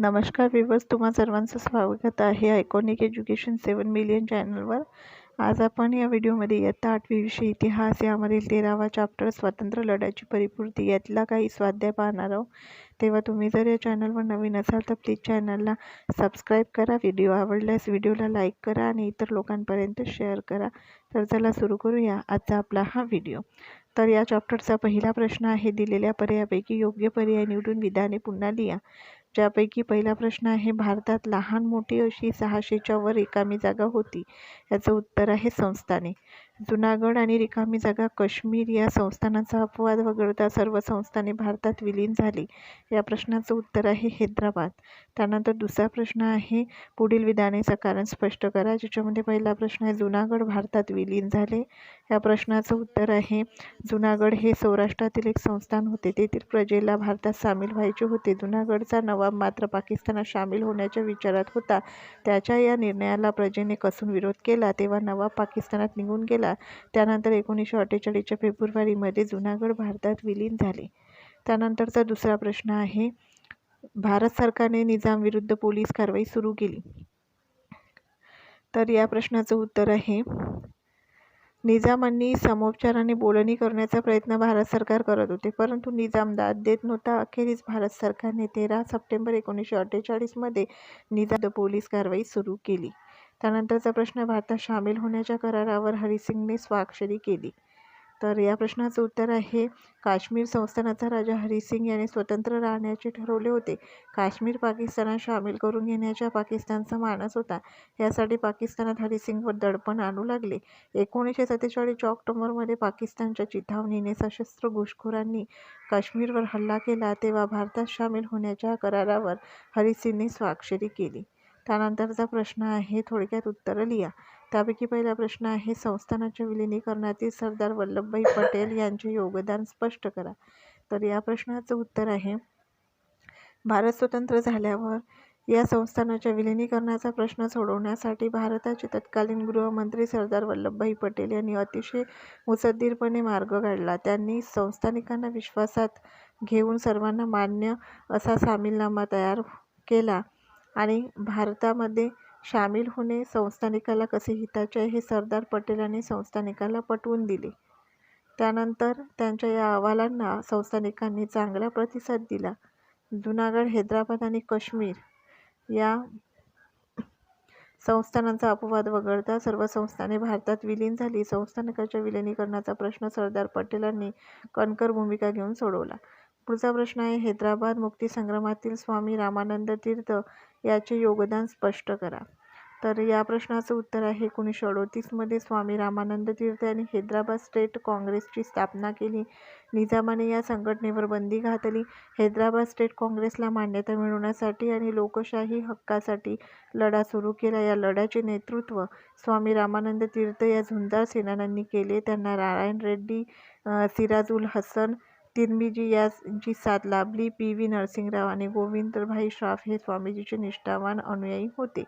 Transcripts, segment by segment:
नमस्कार विवर्स तुम्हा सर्वांचं स्वागत आहे आयकॉनिक एज्युकेशन सेवन मिलियन चॅनलवर. आज आपण या व्हिडिओमध्ये इयत्ता आठवीविषयी इतिहास यामधील तेरावा चॅप्टर स्वातंत्र्य लढ्याची परिपूर्ती यातला काही स्वाध्याय पाहणार आहोत. तेव्हा तुम्ही जर या चॅनलवर नवीन असाल तर प्लीज चॅनलला सबस्क्राईब करा व्हिडिओ आवडल्यास व्हिडिओला लाईक करा आणि इतर लोकांपर्यंत शेअर करा. तर चला सुरू करूया आजचा आपला हा व्हिडिओ. तर या चॅप्टरचा पहिला प्रश्न आहे दिलेल्या पर्यायापैकी योग्य पर्याय निवडून विधाने पुन्हा लिहा. ज्यापैकी पहिला प्रश्न आहे भारतात लहान मोठी अशी सहाशेच्या वर रिकामी जागा होती. याचं उत्तर आहे संस्थाने. जुनागड आणि रिकामी जागा काश्मीर या संस्थानाचा अपवाद वगळता सर्व संस्थाने भारतात विलीन झाली. या प्रश्नाचं उत्तर आहे हैदराबाद. त्यानंतर दुसरा प्रश्न आहे पुढील विधानाचं कारण स्पष्ट करा. ज्याच्यामध्ये पहिला प्रश्न आहे जुनागड भारतात विलीन झाले. या प्रश्नाचं उत्तर आहे जुनागड हे सौराष्ट्रातील एक संस्थान होते. तेथील प्रजेला भारतात सामील व्हायचे होते. जुनागडचा नवाब मात्र पाकिस्तानात सामील होण्याच्या विचारात होता. त्याच्या या निर्णयाला प्रजेने कसून विरोध केला. तेव्हा नवाब पाकिस्तानात निघून गेला. त्यानंतर एकोणीसशे अठ्ठेचाळीसच्या फेब्रुवारीमध्ये जुनागड भारतात विलीन झाले. त्यानंतरचा दुसरा प्रश्न आहे भारत सरकारने निजामविरुद्ध पोलीस कारवाई सुरू केली. तर या प्रश्नाचं उत्तर आहे निजामांनी समोपचाराने बोलणी करण्याचा प्रयत्न भारत सरकार करत होते परंतु निजाम दाद देत नव्हता. अखेरीस भारत सरकारने तेरा सप्टेंबर एकोणीसशे अठ्ठेचाळीसमध्ये निजाम पोलीस कारवाई सुरू केली. त्यानंतरचा प्रश्न भारतात सामील होण्याच्या करारावर हरिसिंगने स्वाक्षरी केली. तर या प्रश्नाचं उत्तर आहे काश्मीर संस्थानाचा राजा हरिसिंग याने स्वतंत्र राहण्याचे ठरवले होते. काश्मीर पाकिस्तानात सामील करून घेण्याच्या पाकिस्तानचा मानस होता. यासाठी पाकिस्तानात हरिसिंगवर दडपण आणू लागले. एकोणीसशे सत्तेचाळीसच्या ऑक्टोबरमध्ये पाकिस्तानच्या चिथावणीने सशस्त्र घुसखोरांनी काश्मीरवर हल्ला केला तेव्हा भारतात सामील होण्याच्या करारावर हरिसिंगने स्वाक्षरी केली. त्यानंतरचा प्रश्न आहे थोडक्यात उत्तरं लिहा. त्यापैकी पहिला प्रश्न आहे संस्थानाच्या विलिनीकरणातील सरदार वल्लभभाई पटेल यांचे योगदान स्पष्ट करा. तर या प्रश्नाचं उत्तर आहे भारत स्वतंत्र झाल्यावर या संस्थानाच्या विलिनीकरणाचा प्रश्न सोडवण्यासाठी भारताचे तत्कालीन गृहमंत्री सरदार वल्लभभाई पटेल यांनी अतिशय मुसद्दीरपणे मार्ग काढला. त्यांनी संस्थानिकांना विश्वासात घेऊन सर्वांना मान्य असा सामीलनामा तयार केला. आणि भारतामध्ये सामील होणे संस्थानिकाला कसे हिताचे आहे हे सरदार पटेलांनी संस्थानिकाला पटवून दिले. त्यानंतर त्यांच्या या अहवालांना संस्थानिकांनी चांगला प्रतिसाद दिला. जुनागड हैदराबाद आणि काश्मीर या संस्थानांचा अपवाद वगळता सर्व संस्थाने भारतात विलीन झाली. संस्थानकाच्या विलिनीकरणाचा प्रश्न सरदार पटेलांनी कणकर भूमिका घेऊन सोडवला. पुढचा प्रश्न आहे हैदराबाद मुक्तीसंग्रामातील स्वामी रामानंद तीर्थ याचे योगदान स्पष्ट करा. तर या प्रश्नाचं उत्तर आहे एकोणीसशे अडोतीसमध्ये स्वामी रामानंद तीर्थ यांनी हैदराबाद स्टेट काँग्रेसची स्थापना केली. निजामाने या संघटनेवर बंदी घातली. हैदराबाद स्टेट काँग्रेसला मान्यता मिळवण्यासाठी आणि लोकशाही हक्कासाठी लढा सुरू केला. या लढ्याचे नेतृत्व स्वामी रामानंद तीर्थ या झुंजार सेनानांनी केले. त्यांना नारायण रेड्डी सिराजुल हसन तिरमिजी यांची साथ लाभली पी व्ही नरसिंगराव आणि गोविंदभाई श्राफ हे स्वामीजीचे निष्ठावान अनुयायी होते.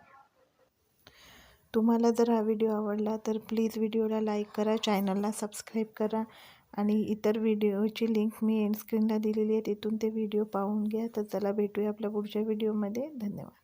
तुम्हाला जर हा व्हिडिओ आवडला तर प्लीज व्हिडिओला लाईक करा चॅनलला सबस्क्राईब करा आणि इतर व्हिडिओची लिंक मी एंड स्क्रीनला दिलेली आहे तिथून ते व्हिडिओ पाहून घ्या. तर चला भेटूया आपल्या पुढच्या व्हिडिओमध्ये. धन्यवाद.